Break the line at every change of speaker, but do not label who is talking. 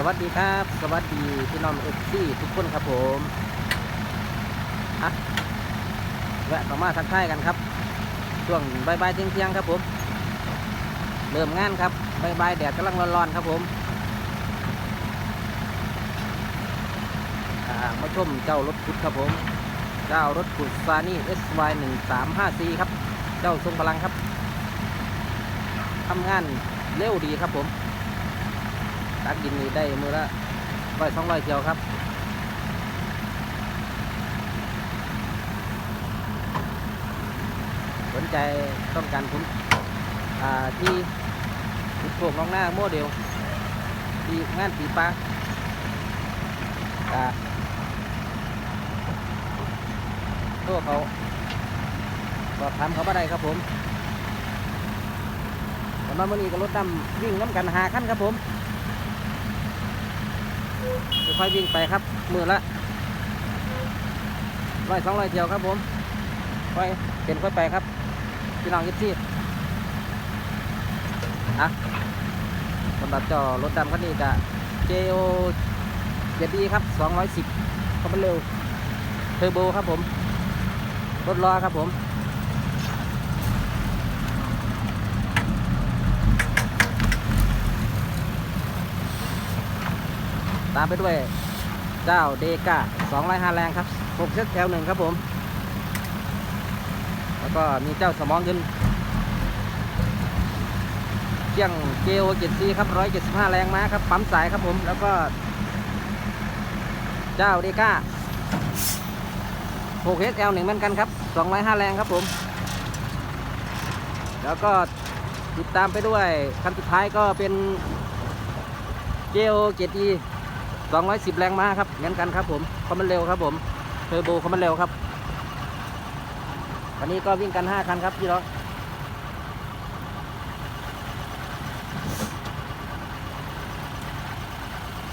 สวัสดีครับ สวัสดีพี่น้องเอฟซีทุกคนครับผมอะแวะเข้ามาทักทายกันครับ ช่วงบ่ายๆเที่ยงๆครับผม เริ่มงานครับบ่ายแดดกำลังร้อนๆครับผมอ่ามาชมเจ้ารถขุดครับผม เจ้ารถขุดซานี่ SY 1 3 5 4ครับ เจ้าทรงพลังครับทำงานเร็วดีครับผม ตักดินนี่ได้มือละร้อยสองร้อยเที่ยวครับสนใจต้องการผมที่ติดโผล่น้องหน้าโมเดลที่งานปีปลาอ่าตัวเขาสอบถามเขาบ่ได้ครับผมแต่มาเมื่อนี้ก็รถดำวิ่งน้ำกันหาขั้นครับผม ค่อยวิ่งไปครับ มือละร้อยสองร้อยเที่ยวครับผมค่อยเป็นค่อยไปครับพี่น้องยิบซี่อะสำหรับจอรถดำคันนี้จะ JO เจ็ดดีครับ210เขาเป็นเร็วเทอร์โบครับผมรถล้อครับผม ตามไปด้วยเจ้าเดกา205 แรงครับ6เซตแถวหนึ่งครับผม แล้วก็มีเจ้าสมองเงินเชียงเกลเจ็ดซีครับ175แรงม้าครับ ปั๊มสายครับผม แล้วก็ เจ้าเดกา6 SL หนึ่งเหมือนกันครับ205 แรงครับผม แล้วก็ติดตามไปด้วยคันสุดท้ายก็เป็นเจโอเจ็ดี 210 แรงม้าครับเหมือนกันครับผมเขามันเร็วครับผมเทอร์โบเขามันเร็วครับวันนี้ก็วิ่งกัน 5 คันครับพี่น้อง